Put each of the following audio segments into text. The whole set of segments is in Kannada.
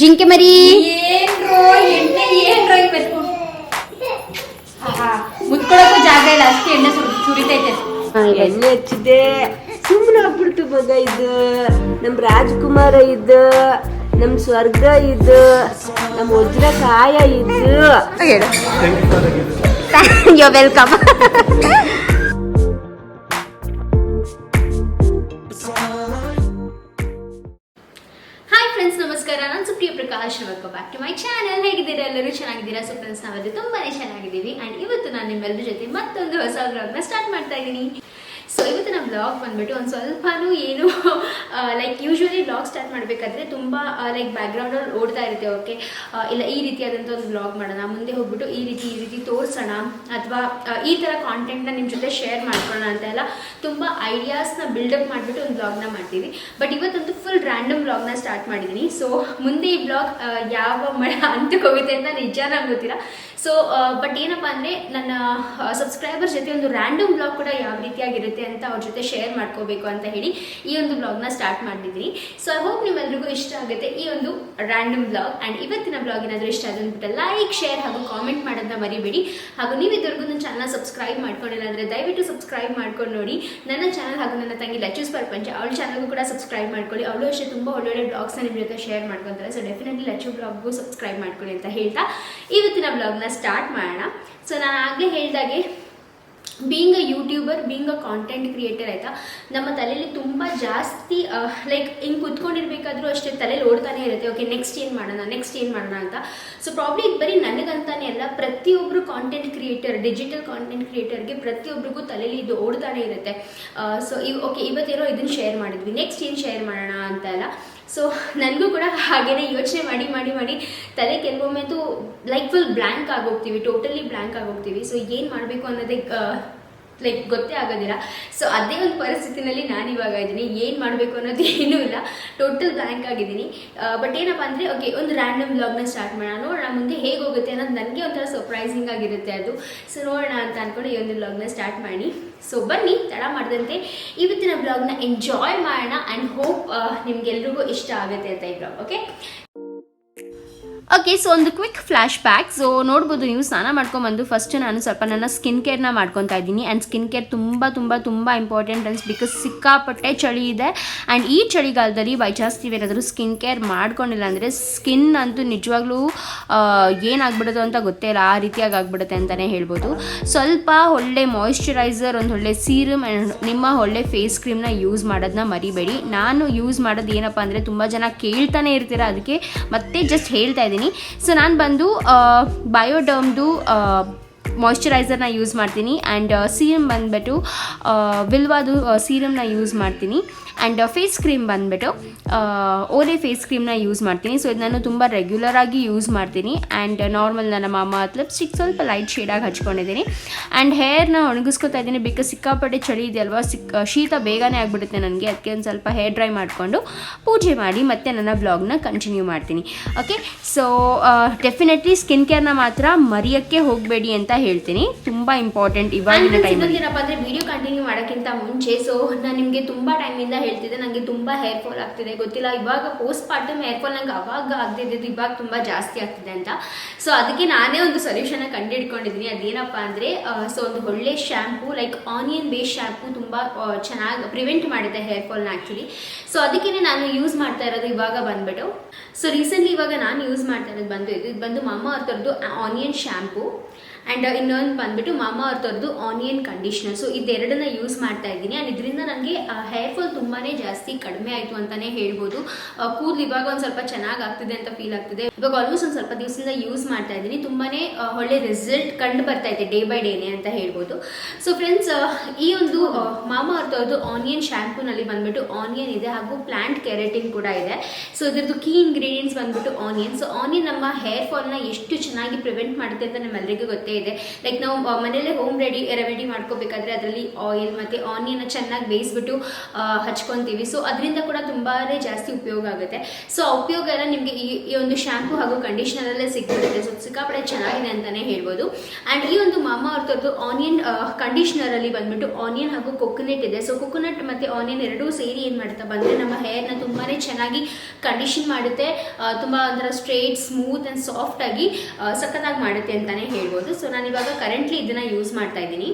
ಜಿಂಕೆ ಮರಿ. ಏನ್ರೋ ಎಣ್ಣೆ ಏನ್ರೋ ಇವತ್ತು ಮುತ್ಕೊಳಕ್ಕೂ ಜಾಗ ಇಲ್ಲ ಅಷ್ಟೇ ಎಣ್ಣೆ ಸುರಿ ಸುರಿತೈತೆ. ಎಣ್ಣೆ ಹಚ್ಚಿದೆ ಸುಮ್ಮನೆ ಆಗ್ಬಿಡ್ತು ಮಗ ಇದು. ನಮ್ ರಾಜ್ಕುಮಾರ ಇದು ನಮ್ ಸ್ವರ್ಗ ಇದು ನಮ್ ವಜ್ರ ಕಾಯ ಇದು ಯೋ ವೆಲ್ಕಮ್ ಹೇಗಿದ್ದೀರಾ? ಎಲ್ಲರೂ ಚೆನ್ನಾಗಿದ್ದೀರಾ? ಸೊ ಫ್ರೆಂಡ್ಸ್ ನಾವಲ್ಲಿ ತುಂಬಾನೇ ಚೆನ್ನಾಗಿದ್ದೀವಿ. ಅಂಡ್ ಇವತ್ತು ನಾನು ನಿಮ್ಮೆಲ್ಲರ ಜೊತೆ ಮತ್ತೊಂದು ಹೊಸ ವ್ಲಾಗ್ನ ಸ್ಟಾರ್ಟ್ ಮಾಡ್ತಾ ಇದ್ದೀನಿ. ಸೊ ಇವತ್ತಿನ ಬ್ಲಾಗ್ ಬಂದ್ಬಿಟ್ಟು ಒಂದು ಸ್ವಲ್ಪನೂ ಏನು ಲೈಕ್ ಯೂಶ್ವಲಿ ಬ್ಲಾಗ್ ಸ್ಟಾರ್ಟ್ ಮಾಡಬೇಕಾದ್ರೆ ತುಂಬ ಲೈಕ್ ಬ್ಯಾಕ್ಗ್ರೌಂಡಲ್ಲಿ ಓಡ್ತಾ ಇರುತ್ತೆ ಓಕೆ ಇಲ್ಲ, ಈ ರೀತಿಯಾದಂಥ ಒಂದು ಬ್ಲಾಗ್ ಮಾಡೋಣ, ಮುಂದೆ ಹೋಗ್ಬಿಟ್ಟು ಈ ರೀತಿ ಈ ರೀತಿ ತೋರಿಸೋಣ, ಅಥವಾ ಈ ಥರ ಕಾಂಟೆಂಟ್ನ ನಿಮ್ಮ ಜೊತೆ ಶೇರ್ ಮಾಡ್ಕೊಳ್ಳೋಣ ಅಂತ ಎಲ್ಲ ತುಂಬ ಐಡಿಯಾಸ್ನ ಬಿಲ್ಡಪ್ ಮಾಡಿಬಿಟ್ಟು ಒಂದು ಬ್ಲಾಗ್ನ ಮಾಡ್ತೀವಿ. ಬಟ್ ಇವತ್ತಂತೂ ಫುಲ್ ರ್ಯಾಂಡಮ್ ಬ್ಲಾಗ್ನ ಸ್ಟಾರ್ಟ್ ಮಾಡಿದ್ದೀನಿ ಸೊ ಮುಂದೆ ಈ ಬ್ಲಾಗ್ ಯಾವ ಮಳೆ ಅಂತ ಹೋಗುತ್ತೆ ಅಂತ ನಿಜ ನಂಗೆ ಗೊತ್ತಿಲ್ಲ. ಸೊ ಬಟ್ ಏನಪ್ಪ ಅಂದರೆ ನನ್ನ ಸಬ್ಸ್ಕ್ರೈಬರ್ ಜೊತೆ ಒಂದು ರ್ಯಾಂಡಮ್ ಬ್ಲಾಗ್ ಕೂಡ ಯಾವ ರೀತಿಯಾಗಿರುತ್ತೆ ಅಂತ ಅವ್ರ ಜೊತೆ ಶೇರ್ ಮಾಡ್ಕೋಬೇಕು ಅಂತ ಹೇಳಿ ಈ ಒಂದು ಬ್ಲಾಗ್ನ ಸ್ಟಾರ್ಟ್ ಮಾಡಿದ್ದೀನಿ ಸೊ ಐ ಹೋಪ್ ನಿಮ್ಮೆಲ್ರಿಗೂ ಇಷ್ಟ ಆಗುತ್ತೆ ಈ ಒಂದು ರ್ಯಾಂಡಮ್ ಬ್ಲಾಗ್ ಆ್ಯಂಡ್ ಇವತ್ತಿನ ಬ್ಲಾಗ್ ಏನಾದರೂ ಇಷ್ಟ ಆದ್ರೆ ಅಂದ್ಬಿಟ್ಟು ಲೈಕ್ ಶೇರ್ ಹಾಗೂ ಕಾಮೆಂಟ್ ಮಾಡೋದನ್ನ ಮರಿಬೇಡಿ. ಹಾಗೂ ನೀವು ಇದುವರೆಗೂ ನನ್ನ ಚಾನಲ್ ಸಬ್ಸ್ಕ್ರೈಬ್ ಮಾಡ್ಕೊಂಡಿಲ್ಲ ಅಂದರೆ ದಯವಿಟ್ಟು ಸಬ್ಸ್ಕ್ರೈಬ್ ಮಾಡ್ಕೊಂಡು ನೋಡಿ. ನನ್ನ ಚಾನಲ್ ಹಾಗೂ ನನ್ನ ತಂಗಿ ಲಚೂಸ್ ಪ್ರಪಂಚ ಅವಳ ಚಾನಲ್ಗೂ ಕೂಡ ಸಬ್ಸ್ಕ್ರೈಬ್ ಮಾಡ್ಕೊಳ್ಳಿ. ಅವಳು ಅಷ್ಟೇ ತುಂಬ ಒಳ್ಳೊಳ್ಳೆ ಬ್ಲಾಗ್ಸ್ನ ನಿಮ್ಮ ಜೊತೆ ಶೇರ್ ಮಾಡ್ಕೊತಾರೆ. ಸೊ ಡೆಫಿನೆಟ್ಲಿ ಲಚ್ಚು ಬ್ಲಾಗ್ಗೂ ಸಬ್ಸ್ಕ್ರೈಬ್ ಮಾಡ್ಕೊಳ್ಳಿ ಅಂತ ಹೇಳ್ತಾ ಇವತ್ತಿನ ಬ್ಲಾಗ್ನ ಸ್ಟಾರ್ಟ್ ಮಾಡೋಣ. ಸೊ ನಾನು ಆಗಲೇ ಹೇಳ್ದಾಗೆ being a YouTuber being a content creator ಆಯಿತಾ, ನಮ್ಮ ತಲೆಯಲ್ಲಿ ತುಂಬ ಜಾಸ್ತಿ ಲೈಕ್ ಹಿಂಗೆ ಕುತ್ಕೊಂಡಿರ್ಬೇಕಾದ್ರೂ ಅಷ್ಟೇ ತಲೆಯಲ್ಲಿ ಓಡ್ತಾನೆ ಇರುತ್ತೆ. ಓಕೆ ನೆಕ್ಸ್ಟ್ ಏನು ಮಾಡೋಣ ನೆಕ್ಸ್ಟ್ ಏನು ಮಾಡೋಣ ಅಂತ. ಸೊ ಪ್ರಾಬ್ಲಿ ಇದು ಬರೀ ನನಗಂತಾನೆ ಅಲ್ಲ ಪ್ರತಿಯೊಬ್ಬರು ಕಾಂಟೆಂಟ್ ಕ್ರಿಯೇಟರ್ ಡಿಜಿಟಲ್ ಕಾಂಟೆಂಟ್ ಕ್ರಿಯೇಟರ್ಗೆ ಪ್ರತಿಯೊಬ್ಬರಿಗೂ ತಲೆಯಲ್ಲಿ ಇದು ಓಡ್ತಾನೆ ಇರುತ್ತೆ. ಸೊ ಇವ್ ಓಕೆ ಇವತ್ತೇನೋ ಇದನ್ನು ಶೇರ್ ಮಾಡಿದ್ವಿ. ನೆಕ್ಸ್ಟ್ ಏನು ಶೇರ್ ಮಾಡೋಣ ಅಂತ ಎಲ್ಲ ಸೊ ನನಗೂ ಕೂಡ ಹಾಗೇನೆ ಯೋಚನೆ ಮಾಡಿ ಮಾಡಿ ಮಾಡಿ ತಲೆ ಕೆಲವೊಮ್ಮೆ ಲೈಕ್ ಫುಲ್ ಬ್ಲ್ಯಾಂಕ್ ಆಗೋಗ್ತೀವಿ ಟೋಟಲಿ ಬ್ಲ್ಯಾಂಕ್ ಆಗೋಗ್ತೀವಿ ಸೊ ಏನು ಮಾಡಬೇಕು ಅನ್ನೋದೇ ಲೈಕ್ ಗೊತ್ತೇ ಆಗೋದಿಲ್ಲ. ಸೊ ಅದೇ ಒಂದು ಪರಿಸ್ಥಿತಿನಲ್ಲಿ ನಾನು ಇವಾಗ ಇದ್ದೀನಿ. ಏನು ಮಾಡಬೇಕು ಅನ್ನೋದು ಏನೂ ಇಲ್ಲ. ಟೋಟಲ್ ಬ್ಲ್ಯಾಂಕ್ ಆಗಿದ್ದೀನಿ. ಬಟ್ ಏನಪ್ಪ ಅಂದರೆ ಓಕೆ ಒಂದು ರ್ಯಾಂಡಮ್ ಬ್ಲಾಗ್ನ ಸ್ಟಾರ್ಟ್ ಮಾಡೋಣ. ನೋಡೋಣ ಮುಂದೆ ಹೇಗೆ ಹೋಗುತ್ತೆ ಅನ್ನೋದು ನನಗೆ ಒಂಥರ ಸರ್ಪ್ರೈಸಿಂಗ್ ಆಗಿರುತ್ತೆ ಅದು. ಸೊ ನೋಡೋಣ ಅಂತ ಅಂದ್ಕೊಂಡು ಈ ಒಂದು ಬ್ಲಾಗ್ನ ಸ್ಟಾರ್ಟ್ ಮಾಡಿ. ಸೊ ಬನ್ನಿ, ತಡ ಮಾಡಿದಂತೆ. ಇವತ್ತಿನ ಬ್ಲಾಗ್ನ ಎಂಜಾಯ್ ಮಾಡೋಣ ಆ್ಯಂಡ್ ಹೋಪ್ ನಿಮ್ಗೆಲ್ರಿಗೂ ಇಷ್ಟ ಆಗುತ್ತೆ ಅಂತ ಈ ಬ್ಲಾಗ್ ಓಕೆ ಓಕೆ ಸೊ ಒಂದು ಕ್ವಿಕ್ ಫ್ಲ್ಯಾಶ್ ಬ್ಯಾಕ್ ಸೊ ನೋಡ್ಬೋದು ನೀವು ಸ್ನಾನ ಮಾಡ್ಕೊಂಬಂದು ಫಸ್ಟ್ ನಾನು ಸ್ವಲ್ಪ ನನ್ನ ಸ್ಕಿನ್ ಕೇರ್ನ ಮಾಡ್ಕೊತಾ ಇದ್ದೀನಿ. ಆ್ಯಂಡ್ ಸ್ಕಿನ್ ಕೇರ್ ತುಂಬ ತುಂಬ ತುಂಬ ಇಂಪಾರ್ಟೆಂಟ್ ಅನ್ಸ್ ಬಿಕಾಸ್ ಸಿಕ್ಕಾಪಟ್ಟೆ ಚಳಿ ಇದೆ. ಆ್ಯಂಡ್ ಈ ಚಳಿಗಾಲದಲ್ಲಿ ಬೈ ಚಾನ್ಸ್ ನೀವೇನಾದರೂ ಸ್ಕಿನ್ ಕೇರ್ ಮಾಡ್ಕೊಂಡಿಲ್ಲ ಅಂದರೆ ಸ್ಕಿನ್ ಅಂತೂ ನಿಜವಾಗ್ಲೂ ಏನಾಗ್ಬಿಡುತ್ತೋ ಅಂತ ಗೊತ್ತೇ ಇಲ್ಲ. ಆ ರೀತಿಯಾಗಿ ಆಗ್ಬಿಡುತ್ತೆ ಅಂತಲೇ ಹೇಳ್ಬೋದು. ಸ್ವಲ್ಪ ಒಳ್ಳೆ ಮಾಯಿಶ್ಚರೈಸರ್ ಒಂದು ಒಳ್ಳೆ ಸೀರಮ್ ಆ್ಯಂಡ್ ನಿಮ್ಮ ಒಳ್ಳೆ ಫೇಸ್ ಕ್ರೀಮ್ನ ಯೂಸ್ ಮಾಡೋದನ್ನ ಮರಿಬೇಡಿ. ನಾನು ಯೂಸ್ ಮಾಡೋದು ಏನಪ್ಪ ಅಂದರೆ ತುಂಬ ಜನ ಕೇಳ್ತಾನೆ ಇರ್ತೀರ ಅದಕ್ಕೆ. ಮತ್ತೆ ಜಸ್ಟ್ ಹೇಳ್ತಾ ಇದ್ದೀನಿ. ಸೊ ನಾನು ಬಂದು ಬಯೋಡರ್ಮ್ದು ಮಾಯ್ಶ್ಚರೈಸರ್ನ ಯೂಸ್ ಮಾಡ್ತೀನಿ ಆ್ಯಂಡ್ ಸೀರಮ್ ಬಂದುಬಿಟ್ಟು ವಿಲ್ವಾದು ಸೀರಮ್ನ ಯೂಸ್ ಮಾಡ್ತೀನಿ ಆ್ಯಂಡ್ ಫೇಸ್ ಕ್ರೀಮ್ ಬಂದುಬಿಟ್ಟು ಓಲೆ ಫೇಸ್ ಕ್ರೀಮ್ನ ಯೂಸ್ ಮಾಡ್ತೀನಿ. ಸೊ ಇದು ನಾನು ತುಂಬ ರೆಗ್ಯುಲರ್ ಆಗಿ ಯೂಸ್ ಮಾಡ್ತೀನಿ ಆ್ಯಂಡ್ ನಾರ್ಮಲ್ ನನ್ನ ಮಾಮ ಲಿಪ್ಸ್ಟಿಕ್ ಸ್ವಲ್ಪ ಲೈಟ್ ಶೇಡಾಗಿ ಹಚ್ಕೊಂಡಿದ್ದೀನಿ ಆ್ಯಂಡ್ ಹೇರ್ನ ಒಣಗಿಸ್ಕೊತಾ ಇದ್ದೀನಿ ಬಿಕಾಸ್ ಸಿಕ್ಕಾಪಟ್ಟೆ ಚಳಿ ಇದೆ ಅಲ್ವಾ ಸಿಕ್ ಶೀತ ಬೇಗನೆ ಆಗಿಬಿಡುತ್ತೆ ನನಗೆ. ಅದಕ್ಕೆ ಒಂದು ಸ್ವಲ್ಪ ಹೇರ್ ಡ್ರೈ ಮಾಡಿಕೊಂಡು ಪೂಜೆ ಮಾಡಿ ಮತ್ತೆ ನನ್ನ ಬ್ಲಾಗ್ನ ಕಂಟಿನ್ಯೂ ಮಾಡ್ತೀನಿ. ಓಕೆ ಸೊ ಡೆಫಿನೆಟ್ಲಿ ಸ್ಕಿನ್ ಕೇರ್ನ ಮಾತ್ರ ಮರೆಯೋಕ್ಕೆ ಹೋಗಬೇಡಿ ಅಂತ ಹೇಳ್ತೀನಿ. ತುಂಬಾ ಇಂಪಾರ್ಟೆಂಟ್ ಇವಾಗಿನ ಟೈಮಲ್ಲಿ ಏನಪ್ಪ ಅಂದರೆ ವಿಡಿಯೋ ಕಂಟಿನ್ಯೂ ಮಾಡೋಕ್ಕಿಂತ ಮುಂಚೆ ಸೊ ನಾನು ನಿಮಗೆ ತುಂಬ ಟೈಮಿಂದ ಹೇಳ್ತಿದ್ದೆ. ನನಗೆ ತುಂಬಾ ಹೇರ್ ಫಾಲ್ ಆಗ್ತಿದೆ. ಗೊತ್ತಿಲ್ಲ ಇವಾಗ ಪೋಸ್ಟ್ ಪಾರ್ಟಮ್ ಹೇರ್ ಫಾಲ್ ನಂಗೆ ಅವಾಗ ಆಗದಿದ್ದು ಇವಾಗ ತುಂಬಾ ಜಾಸ್ತಿ ಆಗ್ತಿದೆ ಅಂತ. ಸೊ ಅದಕ್ಕೆ ನಾನೇ ಒಂದು ಸೊಲ್ಯೂಷನ್ ಕಂಡು ಹಿಡ್ಕೊಂಡಿದ್ದೀನಿ ಅದೇನಪ್ಪ ಅಂದ್ರೆ ಸೊ ಒಂದು ಒಳ್ಳೆ shampoo like onion base shampoo ತುಂಬಾ ಚೆನ್ನಾಗಿ ಪ್ರಿವೆಂಟ್ ಮಾಡಿದೆ ಹೇರ್ ಫಾಲ್ನ ಆ್ಯಕ್ಚುಲಿ ಸೊ ಅದಕ್ಕೆ ನಾನು ಯೂಸ್ ಮಾಡ್ತಾ ಇರೋದು ಇವಾಗ ಬಂದ್ಬಿಟ್ಟು. ಸೊ ರೀಸೆಂಟ್ಲಿ ಇವಾಗ ನಾನು ಯೂಸ್ ಮಾಡ್ತಾ ಇರೋದು ಬಂದು ಇದು ಇದು ಬಂದು ಮಾಮ ಅವ್ರದ್ದು ಆನಿಯನ್ ಶ್ಯಾಂಪು ಆ್ಯಂಡ್ ಇನ್ನೊಂದು ಬಂದ್ಬಿಟ್ಟು ಮಾಮ ಅವ್ರದ್ದು ಆನಿಯನ್ ಕಂಡೀಷನರ್ ಸೊ ಇದೆರಡನ್ನ ಯೂಸ್ ಮಾಡ್ತಾ ಇದ್ದೀನಿ. ಆ್ಯಂಡ್ ಇದರಿಂದ ನನಗೆ ಹೇರ್ ಫಾಲ್ ತುಂಬಾ ಜಾಸ್ತಿ ಕಡಿಮೆ ಆಯಿತು ಅಂತಲೇ ಹೇಳ್ಬೋದು. ಕೂದಲು ಇವಾಗ ಒಂದು ಸ್ವಲ್ಪ ಚೆನ್ನಾಗಿ ಆಗ್ತಿದೆ ಅಂತ ಫೀಲ್ ಆಗ್ತಿದೆ. ಇವಾಗ ಆಲ್ಮೋಸ್ಟ್ ಒಂದು ಸ್ವಲ್ಪ ದಿವಸದಿಂದ ಯೂಸ್ ಮಾಡ್ತಾ ಇದ್ದೀನಿ. ತುಂಬಾ ಒಳ್ಳೆ ರಿಸಲ್ಟ್ ಕಂಡು ಬರ್ತಾ ಇದೆ ಡೇ ಬೈ ಡೇನೆ ಅಂತ ಹೇಳ್ಬೋದು. ಸೊ ಫ್ರೆಂಡ್ಸ್ ಈ ಒಂದು ಮಾಮಾ ಅರ್ಥದ್ದು ಆನಿಯನ್ ಶ್ಯಾಂಪೂನಲ್ಲಿ ಬಂದ್ಬಿಟ್ಟು ಆನಿಯನ್ ಇದೆ. ಹಾಗೂ ಪ್ಲಾಂಟ್ ಕೆರೆಟಿನ್ ಕೂಡ ಇದೆ. ಸೊ ಇದ್ರದ್ದು ಕೀ ಇಂಗ್ರೀಡಿಯೆಂಟ್ಸ್ ಬಂದ್ಬಿಟ್ಟು ಆನಿಯನ್ ಸೊ ಆನಿಯನ್ ನಮ್ಮ ಹೇರ್ ಫಾಲ್ನ ಎಷ್ಟು ಚೆನ್ನಾಗಿ ಪ್ರಿವೆಂಟ್ ಮಾಡುತ್ತೆ ಅಂತ ನಮ್ಮೆಲ್ಲರಿಗೂ ಗೊತ್ತೇ ಇದೆ ಲೈಕ್ ನಾವು ಮನೆಯಲ್ಲೇ ಹೋಮ್ ರೆಡಿ ರೆಮಿಡಿ ಮಾಡ್ಕೋಬೇಕಾದ್ರೆ ಅದರಲ್ಲಿ ಆಯಿಲ್ ಮತ್ತು ಆನಿಯನ್ ಚೆನ್ನಾಗಿ ಬೇಯಿಸ್ಬಿಟ್ಟು ಹಚ್ಕೊಂತೀವಿ. ಸೊ ಅದರಿಂದ ಕೂಡ ತುಂಬಾ ಜಾಸ್ತಿ ಉಪಯೋಗ ಆಗುತ್ತೆ. ಸೊ ಆ ಉಪಯೋಗ ಎಲ್ಲ ನಿಮಗೆ ಈ ಈ ಒಂದು ಶಾಂಪೂ ಹಾಗೂ ಕಂಡೀಷನರಲ್ಲೇ ಸಿಗ್ಬಿಡುತ್ತೆ. ಸೊ ಸಿಕ್ಕಾಪಡೆ ಚೆನ್ನಾಗಿದೆ ಅಂತಲೇ ಹೇಳ್ಬೋದು. ಆ್ಯಂಡ್ ಈ ಒಂದು ಮಾಮ ಅವ್ರದ್ದು ಆನಿಯನ್ ಕಂಡೀಷ್ನರಲ್ಲಿ ಬಂದ್ಬಿಟ್ಟು ಆನಿಯನ್ ಹಾಗೂ ಕೊಕೊನಟ್ ಇದೆ. ಸೊ ಕೊಕೊನಟ್ ಮತ್ತು ಆನಿಯನ್ ಎರಡೂ ಸೇರಿ ಏನು ಮಾಡ್ತಾ ಬಂದರೆ ನಮ್ಮ ಹೇರ್ನ ತುಂಬಾ ಚೆನ್ನಾಗಿ ಕಂಡೀಷನ್ ಮಾಡುತ್ತೆ. ತುಂಬ ಒಂಥರ ಸ್ಟ್ರೇಟ್ ಸ್ಮೂತ್ ಆ್ಯಂಡ್ ಸಾಫ್ಟ್ ಆಗಿ ಆ, ಸಖತ್ತಾಗಿ ಮಾಡುತ್ತೆ ಅಂತಲೇ ಹೇಳ್ಬೋದು. ಸೊ ನಾನು ಇವಾಗ ಕರೆಂಟ್ಲಿ ಇದನ್ನು ಯೂಸ್ ಮಾಡ್ತಾ ಇದ್ದೀನಿ.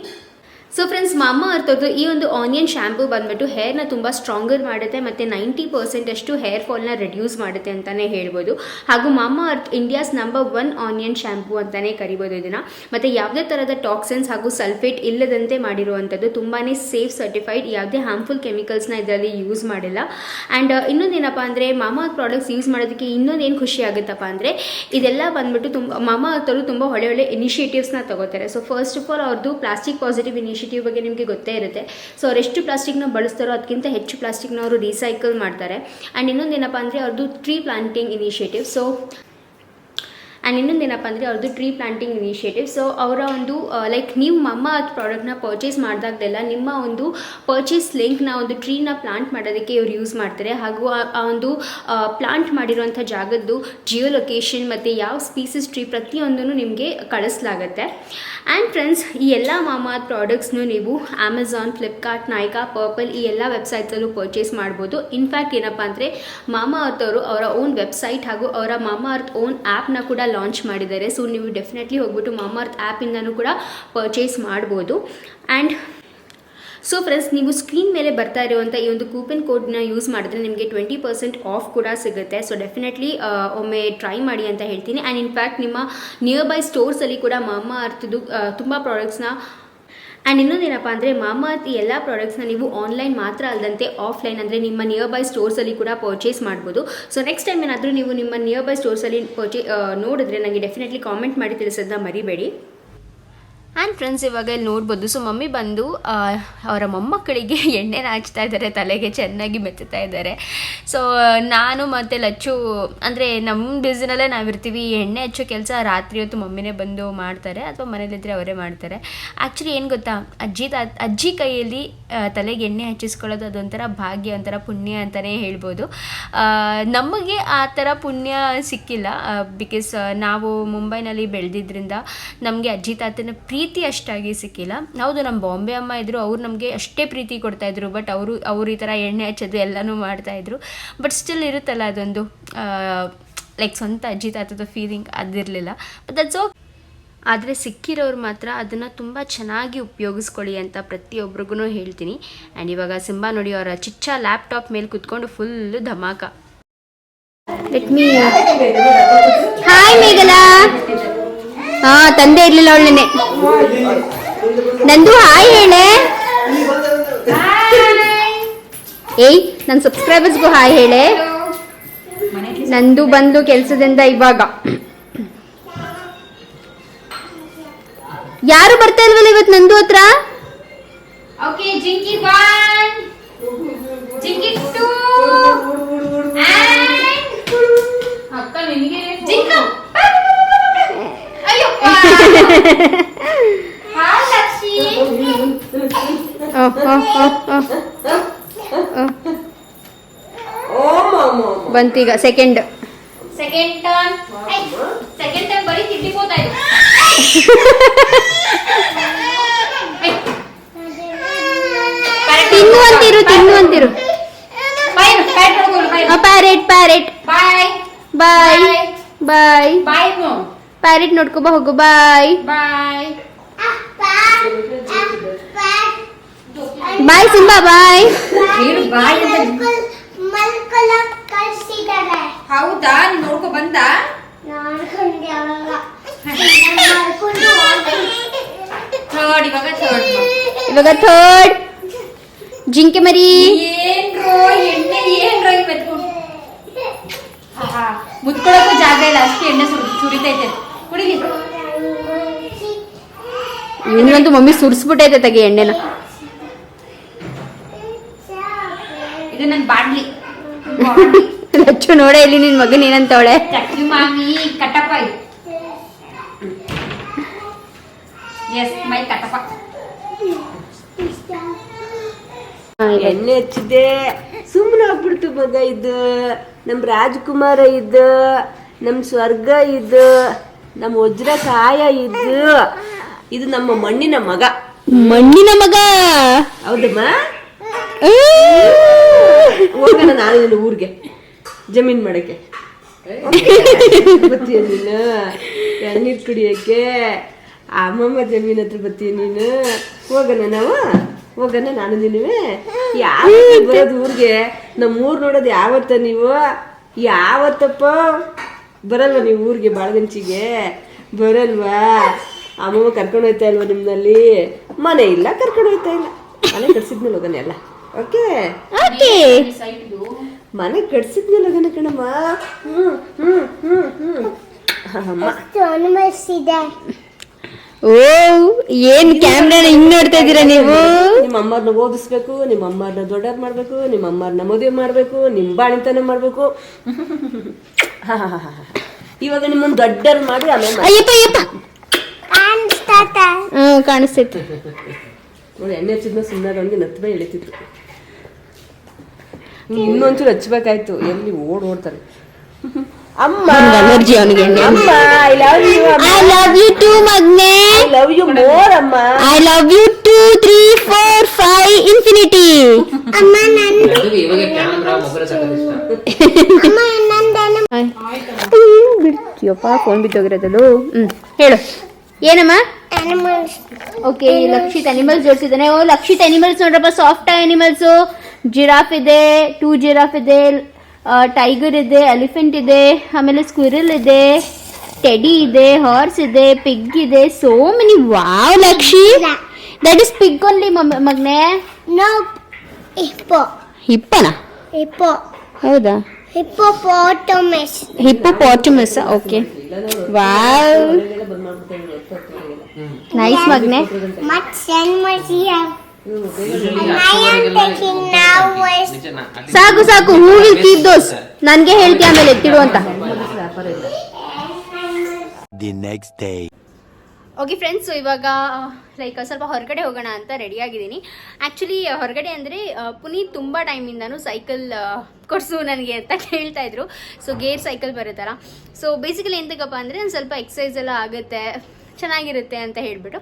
ಸೊ ಫ್ರೆಂಡ್ಸ್ ಮಾಮ ಅರ್ಥದ್ದು ಈ ಒಂದು ಆನಿಯನ್ ಶ್ಯಾಂಪು ಬಂದ್ಬಿಟ್ಟು ಹೇರ್ನ ತುಂಬ ಸ್ಟ್ರಾಂಗರ್ ಮಾಡುತ್ತೆ, ಮತ್ತು ನೈಂಟಿ ಪರ್ಸೆಂಟ್ ಅಷ್ಟು ಹೇರ್ ಫಾಲ್ನ ರೆಡ್ಯೂಸ್ ಮಾಡುತ್ತೆ ಅಂತಲೇ ಹೇಳ್ಬೋದು. ಹಾಗೂ Mamaearth India's number one onion shampoo ಅಂತಲೇ ಕರಿಬೋದು ಇದನ್ನು. ಮತ್ತು ಯಾವುದೇ ಥರದ ಟಾಕ್ಸಿನ್ಸ್ ಹಾಗೂ ಸಲ್ಫೇಟ್ ಇಲ್ಲದಂತೆ ಮಾಡಿರುವಂಥದ್ದು ತುಂಬಾ ಸೇಫ್ ಸರ್ಟಿಫೈಡ್ ಯಾವುದೇ ಹಾರ್ಮ್ಫುಲ್ ಕೆಮಿಕಲ್ಸ್ನ ಇದರಲ್ಲಿ ಯೂಸ್ ಮಾಡಿಲ್ಲ. ಆ್ಯಂಡ್ ಇನ್ನೊಂದೇನಪ್ಪ ಅಂದರೆ ಮಾಮ ಪ್ರಾಡಕ್ಟ್ಸ್ ಯೂಸ್ ಮಾಡೋದಕ್ಕೆ ಇನ್ನೊಂದೇನು ಖುಷಿ ಆಗುತ್ತಪ್ಪ ಅಂದರೆ ಇದೆಲ್ಲ ಬಂದ್ಬಿಟ್ಟು ತುಂಬ, ಮಾಮ ಅರ್ಥರು ತುಂಬ ಒಳ್ಳೆ ಒಳ್ಳೆ ಇನಿಷಿಯೇಟಿವ್ಸ್ನ ತಗೋತಾರೆ. ಸೊ ಫಸ್ಟ್ ಆಫ್ ಆಲ್ ಅವ್ರದ್ದು ಪ್ಲಾಸ್ಟಿಕ್ ಪಾಸಿಟಿವ್ ಇನಿಷಿಯೇಟಿವ್ ಬಗ್ಗೆ ನಿಮಗೆ ಗೊತ್ತೇ ಇರುತ್ತೆ. ಸೊ ಅವ್ರು ಎಷ್ಟು ಪ್ಲಾಸ್ಟಿಕ್ನ ಬಳಸ್ತಾರೋ ಅದಕ್ಕಿಂತ ಹೆಚ್ಚು ಪ್ಲಾಸ್ಟಿಕ್ನ ಅವರು ರೀಸೈಕಲ್ ಮಾಡ್ತಾರೆ. ಆ್ಯಂಡ್ ಇನ್ನೊಂದೇನಪ್ಪ ಅಂದರೆ ಅವ್ರದ್ದು tree planting initiative so and ಇನ್ನೊಂದೇನಪ್ಪ ಅಂದರೆ ಅವ್ರದ್ದು ಟ್ರೀ ಪ್ಲಾಂಟಿಂಗ್ ಇನಿಷಿಯೇಟಿವ್ ಸೊ ಅವರ ಒಂದು ಲೈಕ್ ನೀವು ಮಮ್ಮ ಪ್ರಾಡಕ್ಟ್ನ ಪರ್ಚೇಸ್ ಮಾಡಿದಾಗಲೆಲ್ಲ ನಿಮ್ಮ ಒಂದು ಪರ್ಚೇಸ್ ಲಿಂಕ್ನ ಒಂದು ಟ್ರೀನ ಪ್ಲಾಂಟ್ ಮಾಡೋದಕ್ಕೆ ಇವ್ರು ಯೂಸ್ ಮಾಡ್ತಾರೆ. ಹಾಗೂ ಆ- ಒಂದು ಪ್ಲಾಂಟ್ ಮಾಡಿರುವಂಥ ಜಾಗದ್ದು ಜಿಯೋ ಲೊಕೇಶನ್ ಮತ್ತು ಯಾವ ಸ್ಪೀಸಸ್ ಟ್ರೀ ಪ್ರತಿಯೊಂದನ್ನು ನಿಮಗೆ ಕಳಿಸ್ಲಾಗತ್ತೆ. ಆ್ಯಂಡ್ ಫ್ರೆಂಡ್ಸ್ ಈ ಎಲ್ಲ ಮಾಮಾತ್ ಪ್ರಾಡಕ್ಟ್ಸ್ನು ನೀವು ಅಮೆಝಾನ್ ಫ್ಲಿಪ್ಕಾರ್ಟ್ ನಾಯ್ಕಾ ಪರ್ಪಲ್ ಈ ಎಲ್ಲ ವೆಬ್ಸೈಟ್ಸಲ್ಲೂ ಪರ್ಚೇಸ್ ಮಾಡ್ಬೋದು. ಇನ್ಫ್ಯಾಕ್ಟ್ ಏನಪ್ಪ ಅಂದರೆ ಮಾಮಾ ಅರ್ಥವರು ಅವರು ಅವರ ಓನ್ ವೆಬ್ಸೈಟ್ ಹಾಗೂ ಅವರ ಮಾಮಾ ಅರ್ತ್ ಓನ್ ಆ್ಯಪ್ನ ಕೂಡ ಲಾಂಚ್ ಮಾಡಿದ್ದಾರೆ. ಸೊ ನೀವು ಡೆಫಿನೆಟ್ಲಿ ಹೋಗ್ಬಿಟ್ಟು ಮಾಮಾ ಅರ್ತ್ ಆ್ಯಪಿಂದನೂ ಕೂಡ ಪರ್ಚೇಸ್ ಮಾಡ್ಬೋದು. ಆ್ಯಂಡ್ ಸೊ ಫ್ರೆಂಡ್ಸ್ ನೀವು ಸ್ಕ್ರೀನ್ ಮೇಲೆ ಬರ್ತಾ ಇರುವಂಥ ಈ ಒಂದು ಕೂಪನ್ ಕೋಡ್ನ ಯೂಸ್ ಮಾಡಿದ್ರೆ ನಿಮಗೆ ಟ್ವೆಂಟಿ ಪರ್ಸೆಂಟ್ ಆಫ್ ಕೂಡ ಸಿಗುತ್ತೆ. ಸೊ ಡೆಫಿನೆಟ್ಲಿ ಒಮ್ಮೆ ಟ್ರೈ ಮಾಡಿ ಅಂತ ಹೇಳ್ತೀನಿ. ಆ್ಯಂಡ್ ಇನ್ಫ್ಯಾಕ್ಟ್ ನಿಮ್ಮ ನಿಯರ್ ಬೈ ಸ್ಟೋರ್ಸಲ್ಲಿ ಕೂಡ ಮಾಮ ಅರ್ಥದ್ದು ತುಂಬ ಪ್ರಾಡಕ್ಟ್ಸ್ನ ಆ್ಯಂಡ್ ಇನ್ನೊಂದೇನಪ್ಪ ಅಂದರೆ ಮಾಮಾತ್ ಈ ಎಲ್ಲ ಪ್ರಾಡಕ್ಟ್ಸ್ನ ನೀವು ಆನ್ಲೈನ್ ಮಾತ್ರ ಅಲ್ಲದಂತೆ ಆಫ್ಲೈನ್ ಅಂದರೆ ನಿಮ್ಮ ನಿಯರ್ ಬೈ ಸ್ಟೋರ್ಸಲ್ಲಿ ಕೂಡ ಪರ್ಚೇಸ್ ಮಾಡ್ಬೋದು. ಸೊ ನೆಕ್ಸ್ಟ್ ಟೈಮ್ ಏನಾದರೂ ನೀವು ನಿಮ್ಮ ನಿಯರ್ ಬೈ ಸ್ಟೋರ್ಸಲ್ಲಿ ಪರ್ಚೇ ನೋಡಿದ್ರೆ ನನಗೆ ಡೆಫಿನೆಟ್ಲಿ ಕಾಮೆಂಟ್ ಮಾಡಿ ತಿಳಿಸೋದನ್ನ ಮರಿಬೇಡಿ. ಆ್ಯಂಡ್ ಫ್ರೆಂಡ್ಸ್ ಇವಾಗ ಇಲ್ಲಿ ನೋಡ್ಬೋದು. ಸೊ ಮಮ್ಮಿ ಬಂದು ಅವರ ಮೊಮ್ಮಕ್ಕಳಿಗೆ ಎಣ್ಣೆ ಹಚ್ತಾ ಇದ್ದಾರೆ. ತಲೆಗೆ ಚೆನ್ನಾಗಿ ಮೆಚ್ಚುತ್ತಾ ಇದ್ದಾರೆ. ಸೊ ನಾನು ಮತ್ತು ಲಚ್ಚು, ಅಂದರೆ ನಮ್ಮ ಬಿಸಿನಲ್ಲೇ ನಾವಿರ್ತೀವಿ. ಎಣ್ಣೆ ಹಚ್ಚೋ ಕೆಲಸ ರಾತ್ರಿ ಹೊತ್ತು ಮಮ್ಮಿನೇ ಬಂದು ಮಾಡ್ತಾರೆ. ಅಥವಾ ಮನೇಲಿದ್ದರೆ ಅವರೇ ಮಾಡ್ತಾರೆ. ಆ್ಯಕ್ಚುಲಿ ಏನು ಗೊತ್ತಾ? ಅಜ್ಜಿ ತಾ, ಅಜ್ಜಿ ಕೈಯಲ್ಲಿ ತಲೆಗೆ ಎಣ್ಣೆ ಹಚ್ಚಿಸ್ಕೊಳ್ಳೋದು ಅದೊಂಥರ ಭಾಗ್ಯ, ಒಂಥರ ಪುಣ್ಯ ಅಂತಲೇ ಹೇಳ್ಬೋದು. ನಮಗೆ ಆ ಥರ ಪುಣ್ಯ ಸಿಕ್ಕಿಲ್ಲ. ಬಿಕಾಸ್ ನಾವು ಮುಂಬೈನಲ್ಲಿ ಬೆಳೆದಿದ್ದರಿಂದ ನಮಗೆ ಅಜ್ಜಿ ತಾತನ ಪ್ರೀತಿ ಅಷ್ಟಾಗಿ ಸಿಕ್ಕಿಲ್ಲ. ಹೌದು ನಮ್ಮ ಬಾಂಬೆ ಅಮ್ಮ ಇದ್ದರು ಅವ್ರು ನಮಗೆ ಅಷ್ಟೇ ಪ್ರೀತಿ ಕೊಡ್ತಾಯಿದ್ರು ಬಟ್ ಅವರು, ಅವ್ರ ಈ ಥರ ಎಣ್ಣೆ ಹಚ್ಚೋದು ಎಲ್ಲನೂ ಮಾಡ್ತಾಯಿದ್ರು ಬಟ್ ಸ್ಟಿಲ್ ಇರುತ್ತಲ್ಲ ಅದೊಂದು ಲೈಕ್ ಸ್ವಂತ ಅಜ್ಜಿ ತಾತದ ಫೀಲಿಂಗ್ ಅದಿರಲಿಲ್ಲ. ಬಟ್ ದಟ್ಸ್ ಓಕೆ ಆದರೆ ಸಿಕ್ಕಿರೋರು ಮಾತ್ರ ಅದನ್ನು ತುಂಬ ಚೆನ್ನಾಗಿ ಉಪಯೋಗಿಸ್ಕೊಳ್ಳಿ ಅಂತ ಪ್ರತಿಯೊಬ್ರಿಗೂ ಹೇಳ್ತೀನಿ. ಆ್ಯಂಡ್ ಇವಾಗ ಸಿಂಬಾ ನೋಡಿ ಅವರ ಚಿಚ್ಚ ಲ್ಯಾಪ್ಟಾಪ್ ಮೇಲೆ ಕುತ್ಕೊಂಡು ಫುಲ್ಲು ಧಮಾಕ. ಲೆಟ್ ಮೀ ಹಾಯ್ ಮೇಘಲಾ ಹಾ ತಂದೆ ಇರ್ಲಿಲ್ಲ ಅವಳನೆ ನಂದು ಹಾಯ್ ಹೇಳೆ. ಏಯ್ ನನ್ನ ಸಬ್ಸ್ಕ್ರೈಬರ್ಸ್ಗೂ ಹಾಯ್ ಹೇಳೆ. ನಂದು ಬಂದು ಕೆಲಸದಿಂದ ಇವಾಗ. ಯಾರು ಬರ್ತಾ ಇಲ್ವಲ್ಲ ಇವತ್ತು ನಂದು ಹತ್ರ? Okay Jinki one Jinki two ಅಕ್ಕ ನಿನಗೆ? ಜಿಂಕ ಅಯ್ಯಪ್ಪ ಹಾಯ್ ಲಕ್ಷಿ ಓ ಮಾಮ ಬಂತೀಗ second second turn second turn ಬರೀ ತಿಂಡಿ ಹೋಗ್ತಾ ತಿನ್ನು ಅಂತಿರು ತಿನ್ನು ಅಂತಿರು. Parrot parrot bye bye bye bye parrot ನೋಡ್ಕೊಬ ಹೋಗು ಬಾಯ್ ಬಾಯ್ ಬಾಯ್ ಸಿಂಬಾ ಬಾಯ್ ಹೇಳು ಬಾಯ್ ಅಂತ ಮಲ್ಕೊಳಕ್ ಕಳ್ಸಿದಾರೆ ಹೌದಾ? ನೀನ್ ನೋಡ್ಕೊ ಬಂದ? ನೋಡ್ಕೊಂಡೆ ಅವಾಗ ಮಲ್ಕೊಂಡು ಥರ್ಡ್ ಇವಾಗ ಥರ್ಡ್ ಇವಾಗ ಥರ್ಡ್ ಜಿಂಕೆ ಮರಿ. ಏನ್ರೋ? ಇವನಿಗಂತೂ ಮಮ್ಮಿ ಸುರಿಸ್ಬಿಟ್ಟೈತೆ ತೆಗೆ ಎಣ್ಣೆನ. ಇದು ನನ್ ಬಾಡ್ಲಿ ಲಚ್ಚು ನೋಡೇ ಇಲ್ಲಿ ನಿನ್ ಮಗನ್ ಏನಂತವಳೆ. ಮಾಮಿ ಕಟ್ಟಪ್ಪ ಇದು. Yes my Kattappa. ಎಣ್ಣೆ ಹಚ್ಚಿದೆ ಸುಮ್ಮನೆ ಆಗ್ಬಿಡ್ತು ಮಗ ಇದು. ನಮ್ ರಾಜ್ಕುಮಾರ ಇದ್. ನಮ್ ಸ್ವರ್ಗ ಇದು. ನಮ್ ವಜ್ರ ಕಾಯ ಇದ್ದು ಇದು ನಮ್ಮ ಮಣ್ಣಿನ ಮಗ. ಮಣ್ಣಿನ ಮಗ. ಹೌದಮ್ಮ? ಹೋಗೋಣ ನಾನು ನಿನ್ನ ಊರಿಗೆ. ಜಮೀನ್ ಮಾಡಕ್ಕೆ. ಬತ್ತೀಯ ನೀನು? ಎಳ್ನೀರ್ ಕುಡಿಯಕ್ಕೆ? ಅಮ್ಮಮ್ಮ ಜಮೀನ್ ಹತ್ರ ಬತ್ತೀಯ ನೀನು? ಹೋಗೋಣ ನಾವು? ಹೋಗೋಣ ನಾನು ನೀನುವೆ ಯಾವ ಬರೋದು ಊರಿಗೆ? ನಮ್ಮ ಊರ್ ನೋಡೋದು ಯಾವತ್ತ ನೀವು? ಯಾವತ್ತಪ್ಪ? ಬರಲ್ವಾ ನೀವು ಊರಿಗೆ ಬಾಳಗಂಚಿಗೆ ಬರಲ್ವಾ? ಅಮ್ಮಮ್ಮ ಕರ್ಕೊಂಡು ಹೋಯ್ತಾ ಇಲ್ವಾ ನಿಮ್ಮಲ್ಲಿ ಮನೆ ಇಲ್ಲ ಕರ್ಕೊಂಡು ಹೋಯ್ತಾ ಇಲ್ಲ. ಮನೆ ಕಟ್ಸಿದ್ಮೇಲೆ ಹೋಗೋಣ ಎಲ್ಲ ಓಕೆ? ಮನೆ ಕಟ್ಸಿದ್ಮೇಲೆ ಹೋಗೋಣ ಕಣಮ್ಮ. ಹ್ಮ್ ಹ್ಮ್ ಹ್ಮ್ ಹ್ಮ್. ಅಮ್ಮ. ಎಷ್ಟು ಅನುಭವಿಸಿದೆ ಓ ಏನ್ ಕ್ಯಾಮ್ರಾನ ಹಿಂಗ್ ನೋಡ್ತಾ ಇದೀರಾ ನೀವು? ನಿಮ್ಮ ಅಮ್ಮರ್ನ ಓದಿಸ್ಬೇಕು ನಿಮ್ಮ ಅಮ್ಮರ್ನ ದೊಡ್ಡವ್ರು ಮಾಡ್ಬೇಕು ನಿಮ್ಮ ಅಮ್ಮರ್ನ ಮದುವೆ ಮಾಡ್ಬೇಕು ನಿಮ್ ಬಾಣಿತನ ಮಾಡ್ಬೇಕು. ಇವಾಗ ನಿಮ್ಮನ್ನ ದೊಡ್ಡರ್ ಮಾಡಿ ಆಮೇಲೆ ಮಾಡಿ. ಅಯ್ಯಪ್ಪ ಅಯ್ಯಪ್ಪ ಕಾಣಿಸ್ತಾತ ಹ್ಮ್ ಕಾಣಿಸ್ತೈತಿ ನೋಡಿ ಎಣ್ಣೆ ಹಚ್ಚಿದ್ನ ಸುಮ್ಮನೆ ಅವನಿಗೆ ನತ್ತಬೇ ಎಳಿತಿತ್ತು. ಇನ್ನೊಂಚೂರು ಹಚ್ಬೇಕಾಯ್ತು. ಎಲ್ಲಿ ಓಡ್ ಓಡ್ತಾರೆ. ಅಮ್ಮ! ಅಲರ್ಜಿ ಅವನಿಗೆ ಅಮ್ಮ I love you I love you too ಮಗ್ನೆ. I love you more ಅಮ್ಮ. I love you two three four five infinity ಅಮ್ಮ ಇಷ್ಟ. ಅಮ್ಮ ಬಿಡ್ತೀಯಪ್ಪ ಫೋನ್ ಬಿದ್ದೋಗಿರೋದಲ್ಲೂ. ಹ್ಮ್ ಹೇಳು. ಏನಮ್ಮ? ಓಕೆ ಲಕ್ಷಿತ್ ಅನಿಮಲ್ಸ್ ಜೋಡಿಸಿದ್ದಾನೆ. ಓ ಲಕ್ಷಿತ್ ಅನಿಮಲ್ಸ್ ನೋಡ್ರಪ್ಪ ಸಾಫ್ಟ್ ಅನಿಮಲ್ಸ್ ಜಿರಾಫ್ ಇದೆ ಟೂ ಜಿರಾಫ್ ಇದೆ ಟೈಗರ್ ಇದೆ ಎಲಿಫೆಂಟ್ ಇದೆ ಆಮೇಲೆ ಸ್ಕ್ವಿರಲ್ ಇದೆ ಟೆಡಿ ಇದೆ ಹಾರ್ಸ್ ಇದೆ ಪಿಗ್ ಇದೆ. So many wow Lakshmi. That is pig only ಮಗ್ನೆ. ಹಿಪ್ಪನ ಹಿಪ್ಪೋ ಹೌದಾ? Hippopotamus hippopotamus okay wow nice ಮಗ್ನೆ ಮತ್ ಸೆಂಡ್ ಮಸಿ I am taking now was ನಿಜ ನಾ- ಅಲ್ಲಿ- ಸಾಕು ಸಾಕು ಹೂ ವಿಲ್ ಕೀಪ್ ದೋಸ್ ನನ್ಗೆ ಹೇಳ್ತೀಯ ಆಮೇಲೆ ಎತ್ತಿಡು ಅಂತ the next day. Okay friends ಇವಾಗ ಲೈಕ್ ಸ್ವಲ್ಪ ಹೊರಗಡೆ ಹೋಗೋಣ ಅಂತ ರೆಡಿ ಆಗಿದ್ದೀನಿ. ಆ್ಯಕ್ಚುಲಿ ಹೊರಗಡೆ ಅಂದರೆ ಪುನೀತ್ ತುಂಬ ಟೈಮಿಂದನೂ ಸೈಕಲ್ ಕೊಡಿಸು ನನಗೆ ಅಂತ ಕೇಳ್ತಾ ಇದ್ರು. ಸೊ ಗೇರ್ ಸೈಕಲ್ ಬರುತ್ತಲ್ಲ. ಸೊ ಬೇಸಿಕಲಿ ಎಂತಕ್ಕಪ್ಪ ಅಂದರೆ ಒಂದು ಸ್ವಲ್ಪ ಎಕ್ಸಸೈಸ್ ಎಲ್ಲ ಆಗುತ್ತೆ, ಚೆನ್ನಾಗಿರುತ್ತೆ ಅಂತ ಹೇಳಿಬಿಟ್ಟು.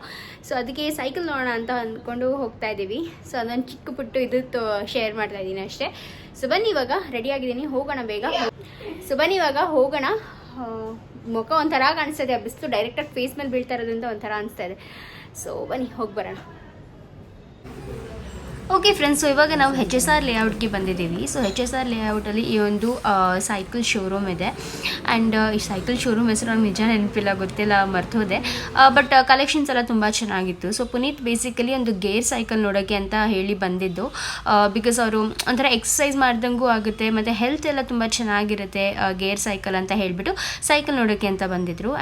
ಸೊ ಅದಕ್ಕೆ ಸೈಕಲ್ ನೋಡೋಣ ಅಂತ ಅಂದ್ಕೊಂಡು ಹೋಗ್ತಾ ಇದ್ದೀವಿ. ಸೊ ಅದೊಂದು ಚಿಕ್ಕ ಪುಟ್ಟು ಇದು ಶೇರ್ ಮಾಡ್ತಾ ಇದ್ದೀನಿ ಅಷ್ಟೇ. ಸೊ ಬನ್ನಿ ಇವಾಗ ರೆಡಿ ಆಗಿದ್ದೀನಿ. ಹೋಗೋಣ ಬೇಗ. ಸೊ ಬನ್ನಿ ಇವಾಗ, ಹೋಗೋಣ. ಮುಖ ಒಂಥರ ಕಾಣಿಸ್ತದೆ ಆ ಬಿಸಿಲು ಡೈರೆಕ್ಟಾಗಿ ಫೇಸ್ ಮೇಲೆ ಬೀಳ್ತಾ ಇರೋದ್ರಿಂದ ಒಂಥರ ಅನಿಸ್ತಾ ಇದೆ. ಸೊ ಬನ್ನಿ, ಹೋಗಿ ಬರೋಣ. ಓಕೆ ಫ್ರೆಂಡ್ಸ್ ಸೊ ಇವಾಗ ನಾವು ಹೆಚ್ ಎಸ್ ಆರ್ ಲೇಔಟ್ಗೆ ಬಂದಿದ್ದೀವಿ. ಸೊ ಹೆಚ್ ಎಸ್ ಆರ್ ಲೇಔಟಲ್ಲಿ ಈ ಒಂದು ಸೈಕಲ್ ಶೋರೂಮ್ ಇದೆ. ಆ್ಯಂಡ್ ಈ ಸೈಕಲ್ ಶೋರೂಮ್ ಹೆಸರು ನನಗೆ ನಿಜ ನೆನಪಿಲ್ಲ, ಗೊತ್ತಿಲ್ಲ, ಮರ್ತೋದೆ. ಬಟ್ ಕಲೆಕ್ಷನ್ಸ್ ಎಲ್ಲ ತುಂಬ ಚೆನ್ನಾಗಿತ್ತು. ಸೊ ಪುನೀತ್ ಬೇಸಿಕಲಿ ಒಂದು ಗೇರ್ ಸೈಕಲ್ ನೋಡೋಕ್ಕೆ ಅಂತ ಹೇಳಿ ಬಂದಿದ್ದು. ಬಿಕಾಸ್ ಅವರು ಒಂಥರ ಎಕ್ಸಸೈಸ್ ಮಾಡ್ದಂಗೂ ಆಗುತ್ತೆ, ಮತ್ತು ಹೆಲ್ತ್ ಎಲ್ಲ ತುಂಬ ಚೆನ್ನಾಗಿರುತ್ತೆ ಗೇರ್ ಸೈಕಲ್ ಅಂತ ಹೇಳಿಬಿಟ್ಟು ಸೈಕಲ್ ನೋಡೋಕ್ಕೆ ಅಂತ ಬಂದಿದ್ದರು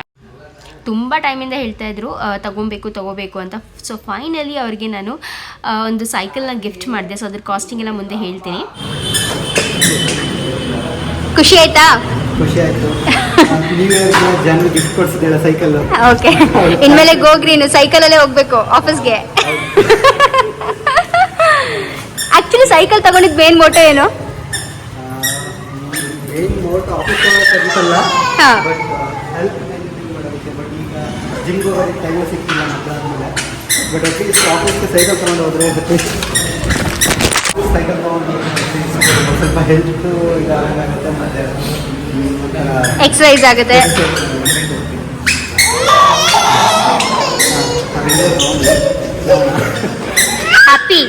ತುಂಬ ಟೈಮಿಂದ ಹೇಳ್ತಾ ಇದ್ರು ತಗೊಬೇಕು ತಗೋಬೇಕು ಅಂತ. ಸೊ ಫೈನಲಿ ಅವ್ರಿಗೆ ನಾನು ಒಂದು ಸೈಕಲ್ನ ಗಿಫ್ಟ್ ಮಾಡಿದೆ. ಸೊ ಅದ್ರ ಕಾಸ್ಟಿಂಗ್ ಎಲ್ಲ ಮುಂದೆ ಹೇಳ್ತೀನಿ. ಖುಷಿ ಆಯ್ತಾ? ಖುಷಿ ಆಯ್ತು. ಗಿಫ್ಟ್ ಕೊಡ್ಸಿದ್ದೀರ ಸೈಕಲ್ ಓಕೆ ಇನ್ಮೇಲೆ ಸೈಕಲಲ್ಲೇ ಹೋಗ್ಬೇಕು ಆಫೀಸ್ಗೆ ಆಕ್ಚುಲಿ ಸೈಕಲ್ ತಗೊಂಡಿದ್ ಮೇನ್ ಮೋಟೋ ಏನು? ಮೇನ್ ಮೋಟೋ ಆಫೀಸ್ ಹಾ. ಬಟ್ ಹೆಲ್ತ್ ಮಾಡೋದಕ್ಕೆ ಬಟ್ ಈಗ ಜಿಮ್ಗೆ ಹೋಗೋದಕ್ಕೆ ಟೈಮ್ ಸಿಗ್ತಿಲ್ಲ ಮಕ್ಕಳಾದ್ಮೇಲೆ ಬಟ್ ಅಟ್ಲೀಸ್ಟ್ ಆಫೀಸ್ಗೆ ಸೈಕಲ್ ತೊಗೊಂಡು ಹೋದ್ರೆ ಸೈಕಲ್ ತೊಗೊಂಡು ಸ್ವಲ್ಪ ಹೆಲ್ತ್ ಇದಾಗುತ್ತೆ ಮತ್ತೆ ಒಂಥರ ಎಕ್ಸಸೈಸ್ ಆಗುತ್ತೆ ಹ್ಯಾಪಿ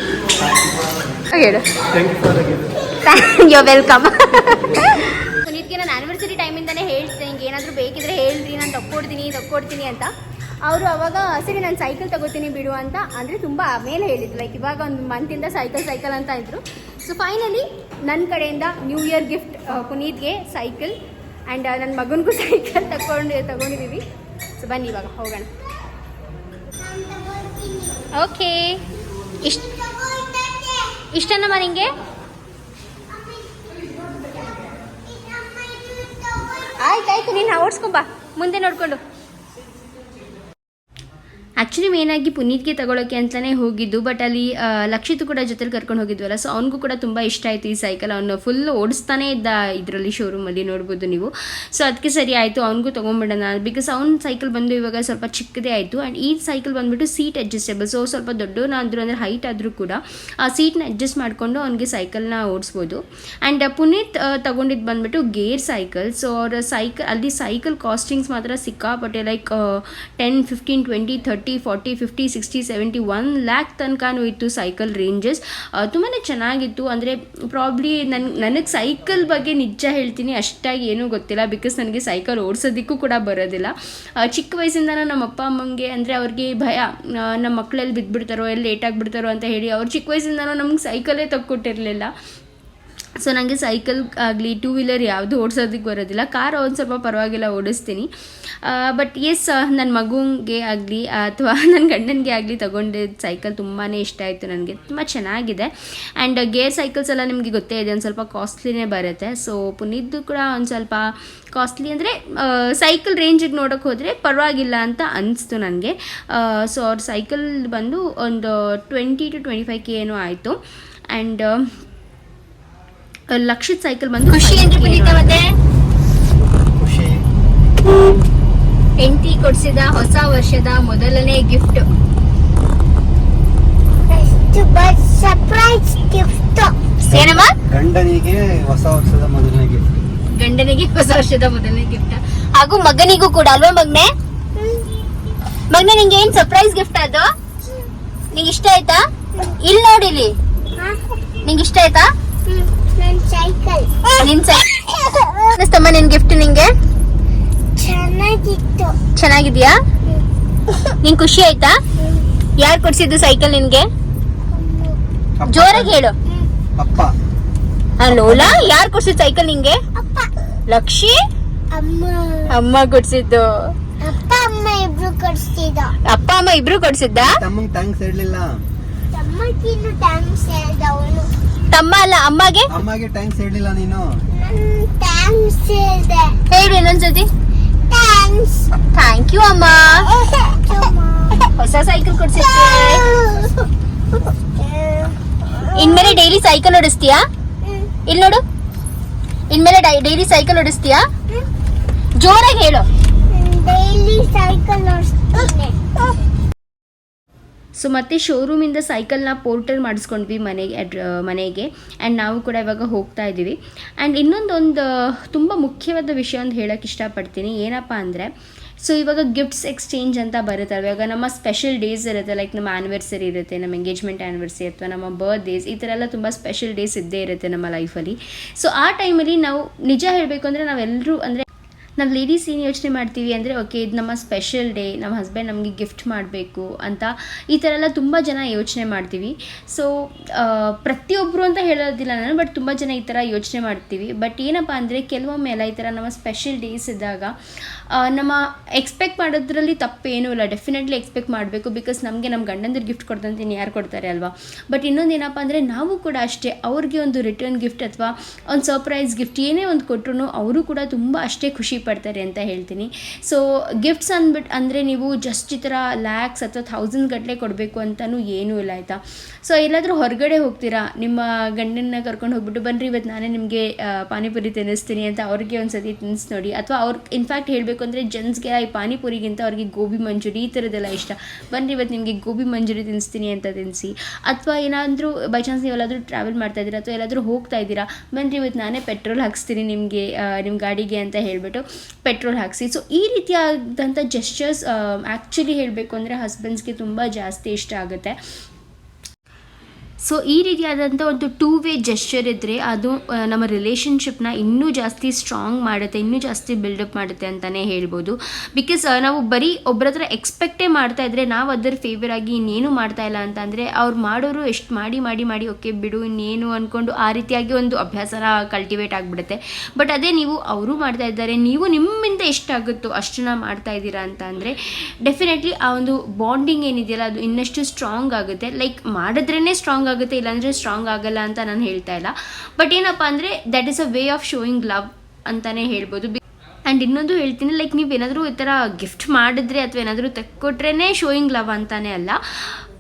ಹೇಳು. Thank you for gift you welcome ಸುನೀತ್ಗೆ ನಾನು ಆನಿವರ್ಸರಿ ಟೈಮಿಂದನೇ ಹೇಳ್ತೀನಿ ಹಿಂಗೆ ಏನಾದರೂ ಬೇಕಿದ್ರೆ ಹೇಳ್ರಿ, ನಾನು ತಕ್ಕೊಡ್ತೀನಿ ತಕ್ಕೊಡ್ತೀನಿ ಅಂತ. ಅವರು ಅವಾಗ, ಸರಿ, ನಾನು ಸೈಕಲ್ ತಗೋತೀನಿ ಬಿಡು ಅಂತ, ಅಂದರೆ ತುಂಬ ಮೇಲೆ ಹೇಳಿದ್ರು. ಲೈಕ್ ಇವಾಗ ಒಂದು ಮಂತಿಂದ ಸೈಕಲ್ ಸೈಕಲ್ ಅಂತ ಇದ್ರು. ಸೊ ಫೈನಲಿ ನನ್ನ ಕಡೆಯಿಂದ ನ್ಯೂ ಇಯರ್ ಗಿಫ್ಟ್ ಪುನೀತ್ಗೆ ಸೈಕಲ್ ಆ್ಯಂಡ್ ನನ್ನ ಮಗನಿಗೂ ಸೈಕಲ್ ತಗೊಂಡು ತಗೊಂಡಿದ್ದೀವಿ ಸೊ ಬನ್ನಿ ಇವಾಗ, ಹೋಗೋಣ. ಓಕೆ ಇಷ್ಟ ಇಷ್ಟನಮ್ಮ ನಿಂಗೆ? ಆಯ್ತಾಯ್ತು ನೀನು ಓಡಿಸ್ಕೊಂಬ ಮುಂದೆ ನೋಡ್ಕೊಂಡು. ಆ್ಯಕ್ಚುಲಿ ಮೇನಾಗಿ ಪುನೀತ್ಗೆ ತಗೊಳ್ಳೋಕೆ ಅಂತಲೇ ಹೋಗಿದ್ದು ಬಟ್ ಅಲ್ಲಿ ಲಕ್ಷಿತ್ ಕೂಡ ಜೊತೆಲಿ ಕರ್ಕೊಂಡು ಹೋಗಿದ್ವಲ್ಲ ಸೊ ಅವ್ನಿಗೂ ಕೂಡ ತುಂಬ ಇಷ್ಟ ಆಯಿತು ಈ ಸೈಕಲ್ ಅವನು ಫುಲ್ ಓಡಿಸ್ತಾನೆ ಇದ್ದ ಇದರಲ್ಲಿ ಶೋರೂಮಲ್ಲಿ ನೋಡ್ಬೋದು ನೀವು. ಸೊ ಅದಕ್ಕೆ ಸರಿ ಆಯಿತು, ಅವ್ನಿಗೂ ತೊಗೊಂಬಿಡೋಣ. ಬಿಕಾಸ್ ಅವ್ನ ಸೈಕಲ್ ಬಂದು ಇವಾಗ ಸ್ವಲ್ಪ ಚಿಕ್ಕದೇ ಆಯಿತು ಆ್ಯಂಡ್ ಈ ಸೈಕಲ್ ಬಂದುಬಿಟ್ಟು ಸೀಟ್ ಅಡ್ಜಸ್ಟೇಬಲ್ ಸೊ ಸ್ವಲ್ಪ ದೊಡ್ಡವನಾದರೂ ಅಂದರೆ ಹೈಟ್ ಆದರೂ ಕೂಡ, ಆ ಸೀಟ್ನ ಅಡ್ಜಸ್ಟ್ ಮಾಡಿಕೊಂಡು ಅವ್ನಿಗೆ ಸೈಕಲ್ನ ಓಡಿಸ್ಬೋದು. ಆ್ಯಂಡ್ ಪುನೀತ್ ತೊಗೊಂಡಿದ್ದು ಬಂದುಬಿಟ್ಟು ಗೇರ್ ಸೈಕಲ್ ಸೊ ಅವರ ಸೈಕಲ್ ಅಲ್ಲಿ ಸೈಕಲ್ ಕಾಸ್ಟಿಂಗ್ಸ್ ಮಾತ್ರ ಸಿಕ್ಕಾಪಟ್ಟೆ like ten fifteen twenty thirty forty fifty sixty seventy one lakh ತನಕನೂ ಇತ್ತು ಸೈಕಲ್ ರೇಂಜಸ್ ತುಂಬಾ ಚೆನ್ನಾಗಿತ್ತು. ಅಂದರೆ ಪ್ರಾಬ್ಲಿ ನನ್, ನನಗೆ ಸೈಕಲ್ ಬಗ್ಗೆ ನಿಜ ಹೇಳ್ತೀನಿ. ಅಷ್ಟಾಗಿ ಏನೂ ಗೊತ್ತಿಲ್ಲ. ಬಿಕಾಸ್ ನನಗೆ ಸೈಕಲ್ ಓಡಿಸೋದಕ್ಕೂ ಕೂಡ ಬರೋದಿಲ್ಲ. ಚಿಕ್ಕ ವಯಸ್ಸಿಂದನೂ ನಮ್ಮ ಅಪ್ಪ, ಅಮ್ಮಂಗೆ ಅಂದರೆ ಅವ್ರಿಗೆ ಭಯ. ನಮ್ಮ ಮಕ್ಕಳಲ್ಲಿ ಬಿದ್ದುಬಿಡ್ತಾರೋ ಎಲ್ಲಿ ಲೇಟ್ ಆಗಿಬಿಡ್ತಾರೋ ಅಂತ ಹೇಳಿ, ಅವ್ರು ಚಿಕ್ಕ ವಯಸ್ಸಿಂದನೂ ನಮ್ಗೆ ಸೈಕಲೇ ತಕ್ಕೊಟ್ಟಿರಲಿಲ್ಲ. ಸೊ ನನಗೆ ಸೈಕಲ್ ಆಗಲಿ ಟೂ ವೀಲರ್ ಯಾವುದು ಓಡಿಸೋದಕ್ಕೆ ಬರೋದಿಲ್ಲ. ಕಾರ್ ಒಂದು ಸ್ವಲ್ಪ ಪರವಾಗಿಲ್ಲ, ಓಡಿಸ್ತೀನಿ. ಬಟ್ ಎಸ್ ನನ್ನ ಮಗುಗೆ ಆಗಲಿ, ಅಥವಾ ನನ್ನ ಗಂಡನಿಗೆ ಆಗಲಿ ತೊಗೊಂಡಿದ್ದ ಸೈಕಲ್ ತುಂಬಾ ಇಷ್ಟ ಆಯಿತು ನನಗೆ. ತುಂಬ ಚೆನ್ನಾಗಿದೆ. ಆ್ಯಂಡ್ ಗೇರ್ ಸೈಕಲ್ಸ್ ಎಲ್ಲ ನಿಮಗೆ ಗೊತ್ತೇ ಇದೆ, ಒಂದು ಸ್ವಲ್ಪ ಕಾಸ್ಟ್ಲಿನೇ ಬರುತ್ತೆ. ಸೊ ಪುನೀದ್ದು ಕೂಡ ಒಂದು ಸ್ವಲ್ಪ ಕಾಸ್ಟ್ಲಿ ಅಂದರೆ ಸೈಕಲ್ ರೇಂಜಿಗೆ ನೋಡೋಕೆ ಹೋದರೆ ಪರವಾಗಿಲ್ಲ ಅಂತ ಅನಿಸ್ತು ನನಗೆ. ಸೊ ಅವ್ರ ಸೈಕಲ್ ಬಂದು ಒಂದು twenty two twenty five K ಏನೋ ಆಯಿತು. ಆ್ಯಂಡ್ ಲಕ್ಷಿತ್ ಸೈಕಲ್ ಬಂದು ಖುಷಿ ಅಂದ್ರೆ ಪುನೀತ ಮತ್ತೆ? ಖುಷಿ. ಹೆಂಡತಿ ಕೊಡ್ಸಿದ ಹೊಸ ವರ್ಷದ ಮೊದಲನೇ ಗಿಫ್ಟ್ ಸರ್ಪ್ರೈಸ್ ಗಿಫ್ಟ್ ಏನಮ್ಮ? ಗಂಡನಿಗೆ ಹೊಸ ವರ್ಷದ ಮೊದಲನೇ ಗಿಫ್ಟ್ ಗಂಡನಿಗೆ ಹೊಸ ವರ್ಷದ ಮೊದಲನೇ ಗಿಫ್ಟ್ ಹಾಗೂ ಮಗನಿಗೂ ಕೂಡ ಅಲ್ವಾ ಮಗ್ನೆ? ಮಗ್ನೆ ನಿಂಗೆ ಏನ್ ಸರ್ಪ್ರೈಸ್ ಗಿಫ್ಟ್ ಅದು? ನಿಂಗೆ ಇಷ್ಟ ಆಯ್ತಾ? ಇಲ್ಲಿ. ನೋಡಿಲಿ ನಿಂಗೆ ಇಷ್ಟ ಆಯ್ತಾ? ಸೈಕಲ್ ನಿನ್ ಸೈ ಅನಿಸ್ತಮ್ಮ ನಿನ್ ಗಿಫ್ಟ್ ನಿಂಗೆ? ಚೆನ್ನಾಗಿತ್ತು. ಚೆನ್ನಾಗಿದ್ಯಾ? ನೀನು ಖುಷಿ ಆಯ್ತಾ? ಯಾರು ಕೊಡ್ಸಿದ್ದು ಸೈಕಲ್ ನಿನ್ಗೆ. ಜೋರಾಗಿ ಹೇಳು. ಲೋಲಾ ಯಾರು ಕೊಡ್ಸಿದ್ ಸೈಕಲ್ ನಿಂಗೆ? ಅಪ್ಪ. ಲಕ್ಷಿ? ಅಮ್ಮ. ಅಮ್ಮ ಕೊಡ್ಸಿದ್ದು. ಅಪ್ಪ ಅಮ್ಮ ಇಬ್ರು ಕೊಡ್ಸಿದ ಅಪ್ಪ ಅಮ್ಮ ಇಬ್ರು ಕೊಡ್ಸಿದ್ದ? ತಮ್ಮಂಗ್ ಟ್ಯಾಂಕ್ಸ್ ಹೇಳಲಿಲ್ಲ. ತಮ್ಮಗಿನ್ನು ಟ್ಯಾಂಕ್ಸ್ ಹೇಳ್ದ ಅವನು. ತಮ್ಮ ಅಲ್ಲ ಅಮ್ಮಗೆ? ಅಮ್ಮಗೆ ಥ್ಯಾಂಕ್ಸ್ ಹೇಳಿಲ್ಲ ನೀನು. ಥ್ಯಾಂಕ್ಸ್ ಹೇಳ್ದೆ ಹೇಳು ಇನ್ನೊಂದ್ಸತಿ ಥ್ಯಾಂಕ್ಸ್ ಥ್ಯಾಂಕ್ ಯು ಅಮ್ಮ. ಹೊಸ ಸೈಕಲ್ ಕೊಡ್ಸಿದ್ದೆ ಇನ್ಮೇಲೆ ಡೈಲಿ ಸೈಕಲ್ ಓಡಿಸ್ತೀಯಾ? ಇಲ್ಲಿ ನೋಡು. ಇನ್ಮೇಲೆ ಡೈಲಿ ಸೈಕಲ್ ಓಡಿಸ್ತೀಯಾ? ಜೋರಾಗಿ ಹೇಳು. Daily cycle ಓಡಿಸ್ತೀನಿ. ಸೊ ಮತ್ತೆ ಶೋರೂಮಿಂದ ಸೈಕಲ್ನ ಪೋರ್ಟಲ್ ಮಾಡಿಸ್ಕೊಂಡ್ವಿ ಮನೆಗೆ ಅಡ್ರ, ಮನೆಗೆ. ಆ್ಯಂಡ್ ನಾವು ಕೂಡ ಇವಾಗ ಹೋಗ್ತಾ ಇದ್ದೀವಿ. ಆ್ಯಂಡ್ ಇನ್ನೊಂದೊಂದು ತುಂಬ ಮುಖ್ಯವಾದ ವಿಷಯ ಅಂತ ಹೇಳೋಕ್ಕೆ ಇಷ್ಟಪಡ್ತೀನಿ. ಏನಪ್ಪ ಅಂದರೆ ಸೊ ಇವಾಗ ಗಿಫ್ಟ್ಸ್ ಎಕ್ಸ್ಚೇಂಜ್ ಅಂತ ಬರುತ್ತೆ ಇವಾಗ ನಮ್ಮ ಸ್ಪೆಷಲ್ ಡೇಸ್ ಇರುತ್ತೆ ಲೈಕ್ ನಮ್ಮ ಆ್ಯನಿವರ್ಸರಿ ಇರುತ್ತೆ, ನಮ್ಮ ಎಂಗೇಜ್ಮೆಂಟ್ ಆ್ಯನಿವರ್ಸರಿ ಅಥವಾ ನಮ್ಮ ಬರ್ತ್ಡೇಸ್ ಈ ಥರ ಎಲ್ಲ ತುಂಬ ಸ್ಪೆಷಲ್ ಡೇಸ್ ಇದ್ದೇ ಇರುತ್ತೆ ನಮ್ಮ ಲೈಫಲ್ಲಿ ಸೊ ಆ ಟೈಮಲ್ಲಿ ನಾವು ನಿಜ ಹೇಳಬೇಕು ಅಂದರೆ ನಾವೆಲ್ಲರೂ ಅಂದರೆ ನಾವು ಲೇಡೀಸ್ ಏನು ಯೋಚನೆ ಮಾಡ್ತೀವಿ ಅಂದರೆ ಓಕೆ ಇದು ನಮ್ಮ ಸ್ಪೆಷಲ್ ಡೇ ನಮ್ಮ ಹಸ್ಬೆಂಡ್ ನಮಗೆ ಗಿಫ್ಟ್ ಮಾಡಬೇಕು ಅಂತ ಈ ಥರ ಎಲ್ಲ ತುಂಬ ಜನ ಯೋಚನೆ ಮಾಡ್ತೀವಿ. ಸೊ ಪ್ರತಿಯೊಬ್ಬರು ಅಂತ ಹೇಳೋದಿಲ್ಲ ನಾನು ಬಟ್ ತುಂಬ ಜನ ಈ ಥರ ಯೋಚನೆ ಮಾಡ್ತೀವಿ. ಬಟ್ ಏನಪ್ಪ ಅಂದರೆ, ಕೆಲವೊಮ್ಮೆ ಎಲ್ಲ ಈ ಥರ ನಮ್ಮ ಸ್ಪೆಷಲ್ ಡೇಸ್ ಇದ್ದಾಗ ನಮ್ಮ ಎಕ್ಸ್ಪೆಕ್ಟ್ ಮಾಡೋದ್ರಲ್ಲಿ ತಪ್ಪೇನೂ ಇಲ್ಲ. ಡೆಫಿನೆಟ್ಲಿ ಎಕ್ಸ್ಪೆಕ್ಟ್ ಮಾಡಬೇಕು ಬಿಕಾಸ್ ನಮಗೆ ನಮ್ಮ ಗಂಡಂದಿರು ಗಿಫ್ಟ್ ಕೊಡ್ತಂತೀನಿ ಯಾರು ಕೊಡ್ತಾರೆ ಅಲ್ವಾ? ಬಟ್ ಇನ್ನೊಂದು ಏನಪ್ಪ ಅಂದರೆ, ನಾವು ಕೂಡ ಅಷ್ಟೇ ಅವ್ರಿಗೆ ಒಂದು ರಿಟರ್ನ್ ಗಿಫ್ಟ್ ಅಥವಾ ಒಂದು ಸರ್ಪ್ರೈಸ್ ಗಿಫ್ಟ್ ಏನೇ ಒಂದು ಕೊಟ್ಟರು ಅವರು ಕೂಡ ತುಂಬ ಅಷ್ಟೇ ಖುಷಿ ಪಡ್ತಾರೆ ಅಂತ ಹೇಳ್ತೀನಿ. ಸೊ ಗಿಫ್ಟ್ಸ್ ಅಂದ್ಬಿಟ್ಟು ಅಂದರೆ ನೀವು ಜಸ್ಟ್ ಈ ಥರ ಲ್ಯಾಕ್ಸ್ ಅಥವಾ ಥೌಸಂಡ್ ಗಟ್ಟಲೆ ಕೊಡಬೇಕು ಅಂತಲೂ ಏನೂ ಇಲ್ಲ ಆಯಿತಾ? ಸೊ ಎಲ್ಲಾದರೂ ಹೊರಗಡೆ ಹೋಗ್ತೀರಾ? ನಿಮ್ಮ ಗಂಡನ್ನ ಕರ್ಕೊಂಡು ಹೋಗ್ಬಿಟ್ಟು ಬನ್ನಿರಿ ಇವತ್ತು ನಾನೇ ನಿಮಗೆ ಪಾನಿಪುರಿ ತಿನ್ನಿಸ್ತೀನಿ ಅಂತ ಅವ್ರಿಗೆ ಒಂದು ಸತಿ ನೋಡಿ. ಅಥವಾ ಅವ್ರ ಇನ್ಫ್ಯಾಕ್ಟ್ ಹೇಳಬೇಕು ಅಂದರೆ ಜೆಂಟ್ಸ್ಗೆ ಈ ಪಾನಿಪುರಿಗಿಂತ ಅವ್ರಿಗೆ ಗೋಬಿ ಮಂಚೂರಿ ಈ ಥರದ್ದೆಲ್ಲ ಇಷ್ಟ. ಬನ್ನಿರಿ ಇವತ್ತು ನಿಮಗೆ ಗೋಬಿ ಮಂಜೂರಿ ತಿನ್ನಿಸ್ತೀನಿ ಅಂತ ತಿನ್ನಿಸಿ ಅಥವಾ ಏನಾದರೂ ಬೈ ಚಾನ್ಸ್ ನೀವು ಎಲ್ಲಾದರೂ ಟ್ರಾವೆಲ್ ಮಾಡ್ತಾ ಇದ್ದೀರಾ ಅಥವಾ ಎಲ್ಲಾದರೂ ಹೋಗ್ತಾ ಇದ್ದೀರಾ ಬನ್ನಿರಿ ಇವತ್ತು ನಾನೇ ಪೆಟ್ರೋಲ್ ಹಾಕ್ಸ್ತೀನಿ ನಿಮಗೆ ನಿಮ್ಮ ಗಾಡಿಗೆ ಅಂತ ಹೇಳಿಬಿಟ್ಟು. ಪೆಟ್ರೋಲ್ ಹಾಕಿಸಿ. ಸೊ ಈ ರೀತಿಯಾದಂಥ ಜೆಸ್ಚರ್ಸ್ ಆ್ಯಕ್ಚುಲಿ ಹೇಳಬೇಕು ಅಂದರೆ ಹಸ್ಬೆಂಡ್ಸ್ಗೆ ತುಂಬ ಜಾಸ್ತಿ ಇಷ್ಟ ಆಗುತ್ತೆ. ಸೊ ಈ ರೀತಿಯಾದಂಥ ಒಂದು ಟೂ ವೇ ಜೆಸ್ಚರ್ ಇದ್ದರೆ ಅದು ನಮ್ಮ ರಿಲೇಷನ್ಶಿಪ್ನ ಇನ್ನೂ ಜಾಸ್ತಿ ಸ್ಟ್ರಾಂಗ್ ಮಾಡುತ್ತೆ, ಇನ್ನೂ ಜಾಸ್ತಿ ಬಿಲ್ಡಪ್ ಮಾಡುತ್ತೆ ಅಂತಲೇ ಹೇಳ್ಬೋದು. ಬಿಕಾಸ್ ನಾವು ಬರೀ ಒಬ್ಬರ ಹತ್ರ ಎಕ್ಸ್ಪೆಕ್ಟೇ ಮಾಡ್ತಾ ಇದ್ದರೆ ನಾವು ಅದರ ಫೇವರ್ ಆಗಿ ಇನ್ನೇನು ಮಾಡ್ತಾ ಇಲ್ಲ ಅಂತಂದರೆ ಅವ್ರು ಮಾಡೋರು ಎಷ್ಟು ಮಾಡಿ ಮಾಡಿ ಮಾಡಿ, ಓಕೆ ಬಿಡು, ಇನ್ನೇನು ಅಂದ್ಕೊಂಡು ಆ ರೀತಿಯಾಗಿ ಒಂದು ಅಭ್ಯಾಸನ ಕಲ್ಟಿವೇಟ್ ಆಗಿಬಿಡುತ್ತೆ. ಬಟ್ ಅದೇ ನೀವು ಅವರು ಮಾಡ್ತಾ ಇದ್ದಾರೆ, ನೀವು ನಿಮ್ಮಿಂದ ಎಷ್ಟಾಗುತ್ತೋ ಅಷ್ಟನ್ನ ಮಾಡ್ತಾ ಇದ್ದೀರಾ ಅಂತ ಅಂದರೆ ಡೆಫಿನೆಟ್ಲಿ ಆ ಒಂದು ಬಾಂಡಿಂಗ್ ಏನಿದೆಯಲ್ಲ ಅದು ಇನ್ನಷ್ಟು ಸ್ಟ್ರಾಂಗ್ ಆಗುತ್ತೆ. ಲೈಕ್ ಮಾಡಿದ್ರೇ ಸ್ಟ್ರಾಂಗ್ ಆಗುತ್ತೆ, ಇಲ್ಲಾಂದರೆ ಸ್ಟ್ರಾಂಗ್ ಆಗಲ್ಲ ಅಂತ ನಾನು ಹೇಳ್ತಾ ಇಲ್ಲ. ಬಟ್ ಏನಪ್ಪ ಅಂದರೆ that is a way of showing love ಅಂತಲೇ ಹೇಳ್ಬೋದು. ಆ್ಯಂಡ್ ಇನ್ನೊಂದು ಹೇಳ್ತೀನಿ ಲೈಕ್ ನೀವು ಏನಾದರೂ ಈ ಥರ ಗಿಫ್ಟ್ ಮಾಡಿದ್ರೆ ಅಥವಾ ಏನಾದರೂ ತೆಕ್ಕೊಟ್ರೇ ಶೋಯಿಂಗ್ ಲವ್ ಅಂತಾನೆ ಅಲ್ಲ.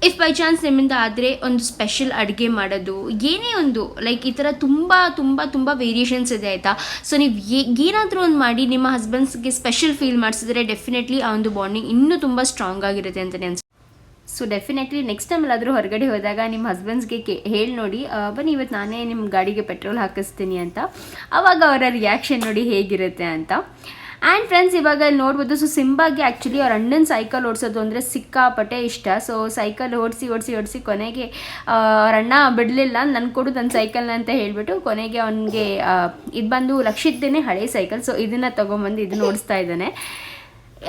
ಇಫ್ ಬೈ ಚಾನ್ಸ್ ನಿಮ್ಮಿಂದ ಆದರೆ ಒಂದು ಸ್ಪೆಷಲ್ ಅಡುಗೆ ಮಾಡೋದು, ಏನೇ ಒಂದು ಲೈಕ್ ಈ ಥರ ತುಂಬ ತುಂಬ ತುಂಬ ವೇರಿಯೇಷನ್ಸ್ ಇದೆ ಆಯಿತಾ? ಸೊ ನೀವು ಏನಾದರೂ ಒಂದು ಮಾಡಿ ನಿಮ್ಮ ಹಸ್ಬೆಂಡ್ಸ್ಗೆ ಸ್ಪೆಷಲ್ ಫೀಲ್ ಮಾಡಿಸಿದ್ರೆ ಡೆಫಿನೆಟ್ಲಿ ಆ ಒಂದು ಬಾಂಡಿಂಗ್ ಇನ್ನೂ ತುಂಬ ಸ್ಟ್ರಾಂಗ್ ಆಗಿರುತ್ತೆ ಅಂತಲೇ ಅನ್ಸುತ್ತೆ. ಸೊ ಡೆಫಿನೆಟ್ಲಿ ನೆಕ್ಸ್ಟ್ ಟೈಮ್ ಎಲ್ಲಾದರೂ ಹೊರಗಡೆ ಹೋದಾಗ ನಿಮ್ಮ ಹಸ್ಬೆಂಡ್ಸ್ಗೆ ಕೇ, ಹೇಳಿ ನೋಡಿ. ಬನ್ನಿ ಇವತ್ತು ನಾನೇ ನಿಮ್ಮ ಗಾಡಿಗೆ ಪೆಟ್ರೋಲ್ ಹಾಕಿಸ್ತೀನಿ ಅಂತ. ಆವಾಗ ಅವರ ರಿಯಾಕ್ಷನ್ ನೋಡಿ ಹೇಗಿರುತ್ತೆ ಅಂತ. ಆ್ಯಂಡ್ ಫ್ರೆಂಡ್ಸ್ ಇವಾಗ ಇಲ್ಲಿ ನೋಡ್ಬೋದು ಸೊ ಸಿಂಬಾಗೆ ಆ್ಯಕ್ಚುಲಿ ಅವ್ರ ಅಣ್ಣನ ಸೈಕಲ್ ಓಡಿಸೋದು ಅಂದರೆ ಸಿಕ್ಕಾಪಟ್ಟೆ ಇಷ್ಟ. ಸೊ ಸೈಕಲ್ ಓಡಿಸಿ ಓಡಿಸಿ ಓಡಿಸಿ ಕೊನೆಗೆ ಅವ್ರ ಅಣ್ಣ ಬಿಡಲಿಲ್ಲ ನನ್ನ ಕೊಡು ನನ್ನ ಸೈಕಲ್ನ ಅಂತ ಹೇಳಿಬಿಟ್ಟು ಕೊನೆಗೆ ಅವನಿಗೆ ಇದು ಬಂದು ಲಕ್ಷಿದ್ದೇನೆ ಹಳೆ ಸೈಕಲ್ ಸೊ ಇದನ್ನು ತೊಗೊಂಬಂದು ಇದನ್ನ ಓಡಿಸ್ತಾ ಇದ್ದಾನೆ.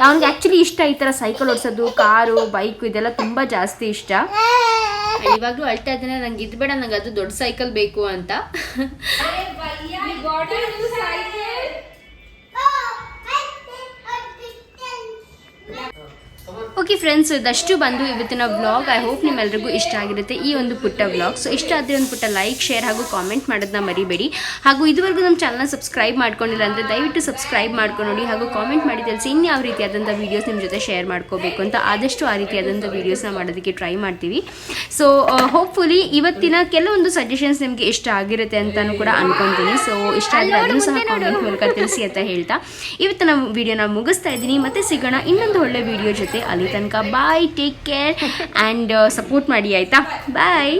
ಅವ್ನಿಗೆ ಆ್ಯಕ್ಚುಲಿ ಇಷ್ಟ ಈ ಥರ ಸೈಕಲ್ ಓಡಿಸೋದು ಕಾರು ಬೈಕು ಇದೆಲ್ಲ ತುಂಬ ಜಾಸ್ತಿ ಇಷ್ಟ. ಇವಾಗಲೂ ಅಳ್ತಾ ಇದ್ದಾನೆ ನಂಗೆ ಇದು ಬೇಡ ನಂಗೆ ಅದು ದೊಡ್ಡ ಸೈಕಲ್ ಬೇಕು ಅಂತ. ಓಕೆ ಫ್ರೆಂಡ್ಸ್ ಇದಷ್ಟು ಬಂದು ಇವತ್ತಿನ ವ್ಲಾಗ್. ಐ ಹೋಪ್ ನಿಮ್ಮೆಲ್ಲರಿಗೂ ಇಷ್ಟ ಆಗಿರುತ್ತೆ ಈ ಒಂದು ಪುಟ್ಟ ವ್ಲಾಗ್. ಸೊ ಇಷ್ಟ ಆದರೆ ಒಂದು ಪುಟ್ಟ ಲೈಕ್ ಶೇರ್ ಹಾಗೂ ಕಾಮೆಂಟ್ ಮಾಡೋದನ್ನ ಮರಿಬೇಡಿ. ಹಾಗೂ ಇದುವರೆಗೂ ನಮ್ಮ ಚಾನಲ್ನ ಸಬ್ಸ್ಕ್ರೈಬ್ ಮಾಡ್ಕೊಂಡಿಲ್ಲ ಅಂದರೆ ದಯವಿಟ್ಟು ಸಬ್ಸ್ಕ್ರೈಬ್ ಮಾಡ್ಕೊಂಡು ನೋಡಿ ಹಾಗೂ ಕಾಮೆಂಟ್ ಮಾಡಿ ತಿಳಿಸಿ ಇನ್ಯಾವ ರೀತಿಯಾದಂಥ ವೀಡಿಯೋಸ್ ನಿಮ್ಮ ಜೊತೆ ಶೇರ್ ಮಾಡ್ಕೋಬೇಕು ಅಂತ ಆದಷ್ಟು ಆ ರೀತಿಯಾದಂಥ ವೀಡಿಯೋಸ್ನ ಮಾಡೋದಕ್ಕೆ ಟ್ರೈ ಮಾಡ್ತೀವಿ. ಸೊ ಹೋಪ್ಫುಲಿ ಇವತ್ತಿನ ಕೆಲವೊಂದು ಸಜೆಷನ್ಸ್ ನಿಮಗೆ ಇಷ್ಟ ಆಗಿರುತ್ತೆ ಅಂತಲೂ ಕೂಡ ಅನ್ಕೊತೀನಿ. ಸೊ ಇಷ್ಟ ಆದರೆ ಅದನ್ನು ಸಹ ಕಾಮೆಂಟ್ ಮೂಲಕ ತಿಳಿಸಿ ಅಂತ ಹೇಳ್ತಾ. ಇವತ್ತಿನ ವಿಡಿಯೋನ ಮುಗಿಸ್ತಾ ಇದ್ದೀನಿ. ಮತ್ತೆ ಸಿಗೋಣ ಇನ್ನೊಂದು ಒಳ್ಳೆ ವಿಡಿಯೋ ಜೊತೆ. ಅಲ್ಲಿ ತನಕ bye take care and support ಮಾಡಿ ಆಯಿತಾ? ಬಾಯ್